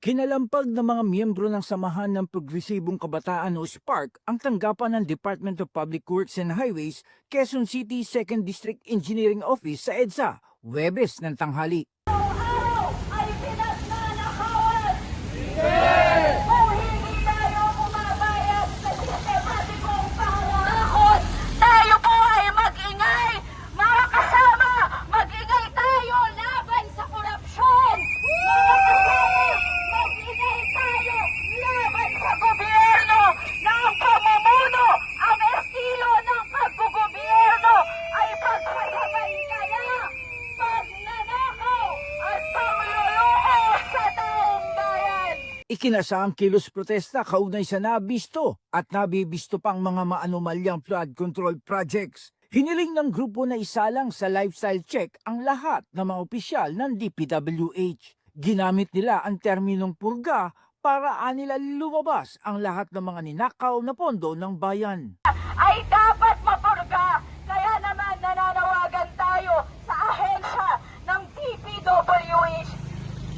Kinalampag ng mga miyembro ng Samahan ng Progresibong Kabataan o SPARK ang tanggapan ng Department of Public Works and Highways, Quezon City 2nd District Engineering Office sa EDSA, Webes ng tanghali. araw ay pinagnanakawan. Kung hindi tayo umabayad sa sistematikong panganakot, tayo po ay mag-ingay. Mga kasama, mag-ingay tayo laban sa korupsyon. Mga kasama, mag-ingay tayo laban sa gobyerno na ang pamumuno, ang estilo ng paggugobyerno ay pagkasabay kaya pagnanakaw at pangluloko sa taong bayan. Ikinasa ang kilos protesta kaugnay sa nabisto at nabibisto pang mga maanumalyang flood control projects. Hiniling ng grupo na isalang sa lifestyle check ang lahat ng mga opisyal ng DPWH. Ginamit nila ang terminong purga para anila lumabas ang lahat ng mga ninakaw na pondo ng bayan. ay dapat mapurga. Kaya naman nananawagan tayo sa ahensya ng DPWH.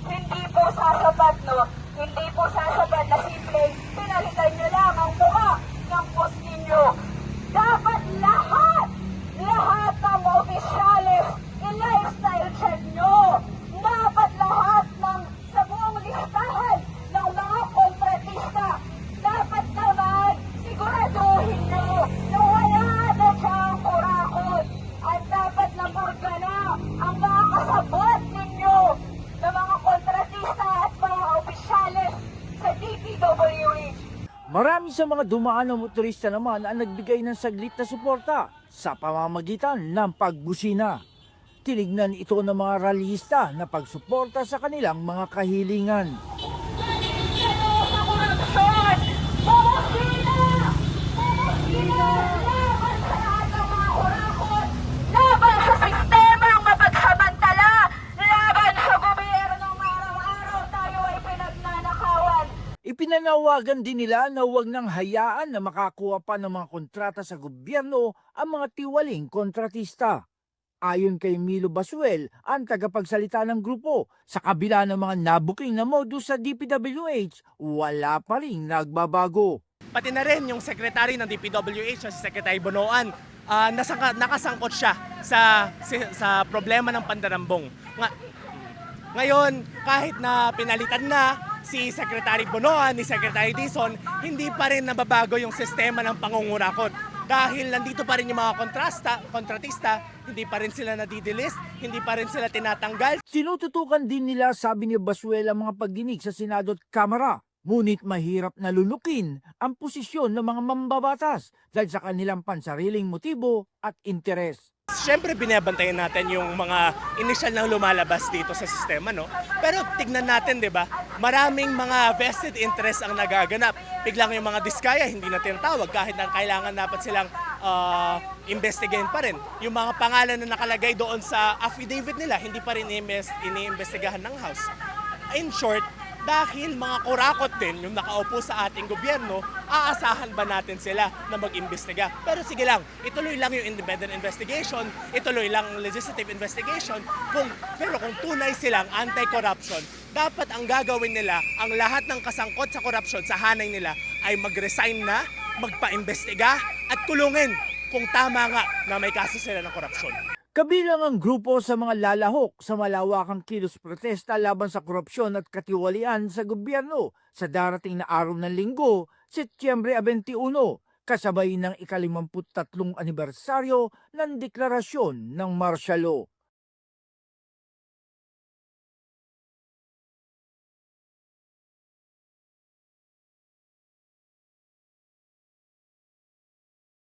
Hindi po sasapat, no? Hindi po sasapat na simple pinalitan nyo lang ang mukha ng post ninyo. Dapat lahat, lahat ng opisyales i-lifestyle check nyo. Dapat lahat ng sa listahan ng mga kontratista dapat naman siguraduhin nyo na wala na siyang kurakot at dapat napurga na ang mga kasabot ninyo na mga kontratista at mga opisyales sa DPWH. Marami sa mga dumaan na motorista naman ang nagbigay ng saglit na suporta sa pamamagitan ng pagbusina. Tinignan ito ng mga rallyista na pagsuporta sa kanilang mga kahilingan. Ipinanawagan din nila na huwag nang hayaan na makakuha pa ng mga kontrata sa gobyerno ang mga tiwaling kontratista. Ayon kay Milo Basuel, ang tagapagsalita ng grupo, sa kabila ng mga nabuking na modus sa DPWH, wala pa rin nagbabago. Pati na rin yung secretary ng DPWH, si Secretary Bonoan, ah, nasangka, nakasangkot siya sa, si- sa problema ng pandarambong. Nga, ngayon, kahit na pinalitan na si Secretary Bonoan, ni Secretary Dizon, hindi pa rin nababago yung sistema ng pangungurakot. Dahil nandito pa rin yung mga kontrasta, kontratista, hindi pa rin sila nadidelist, hindi pa rin sila tinatanggal, Tinututukan din nila, sabi ni Basuel, ang mga pagdinig sa Senado at Kamara. Ngunit mahirap na lulukin ang posisyon ng mga mambabatas dahil sa kanilang pansariling motibo at interes. Siyempre binabantayan natin yung mga initial na lumalabas dito sa sistema, no? Pero tignan natin, 'di ba? Maraming mga vested interest ang nagaganap. Biglang yung mga diskaya hindi na tinatawag kahit na kailangan dapat silang uh, investigahin pa rin. Yung mga pangalan na nakalagay doon sa affidavit nila, hindi pa rin ini-invest- iniimbestigahan ng House. In short, dahil mga kurakot din yung nakaupo sa ating gobyerno, aasahan ba natin sila na mag-imbestiga? Pero sige lang, ituloy lang yung independent investigation, ituloy lang ang legislative investigation, kung, pero kung tunay silang anti-corruption, dapat ang gagawin nila, ang lahat ng kasangkot sa korupsyon sa hanay nila ay mag-resign na, magpa-imbestiga at kulungin kung tama nga na may kaso sila ng korupsyon. Kabilang ang grupo sa mga lalahok sa malawakang kilos protesta laban sa korupsyon at katiwalian sa gobyerno sa darating na araw ng linggo, Setyembre 21, kasabay ng ikalimamput tatlong anibersaryo ng deklarasyon ng martial law.